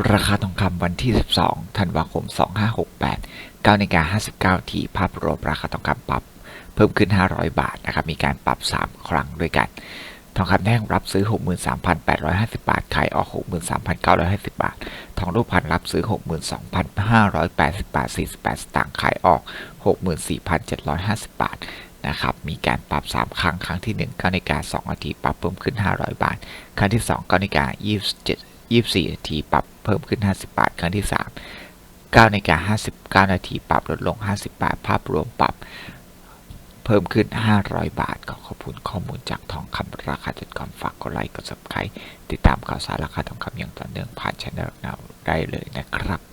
ราคาทองคำวันที่ 12 ธันวาคม 2568 9นาฬิกา59ทีภาพรวมราคาทองคำปรับเพิ่มขึ้น 500 บาทนะครับ มีการปรับ 3 ครั้งด้วยกัน ทองคำแท่งรับซื้อ 63,850 บาท ขายออก 63,950 บาท ทองรูปพรรณรับซื้อ 62,580 บาท 48 สตางค์ขายออก 64,750 บาทนะครับมีการปรับ 3 ครั้ง ครั้งที่1 9นาฬิกา2นาทีปรับเพิ่มขึ้น 500 บาท ครั้งที่ 2 9นาฬิกา27 24 นาที ปรับเพิ่มขึ้น 50 บาท ครั้งที่ 3 9นาฬิกา59 นาที ปรับลดลง 50 บาท ภาพรวมปรับเพิ่มขึ้น 500 บาท ขอขอบคุณข้อมูลจากทองคำราคาจุดคอมฝากกดไลค์ กด subscribe ติดตามข่าวสารราคาทองคำอย่างต่อเนื่องผ่านช่องเราได้เลยนะครับ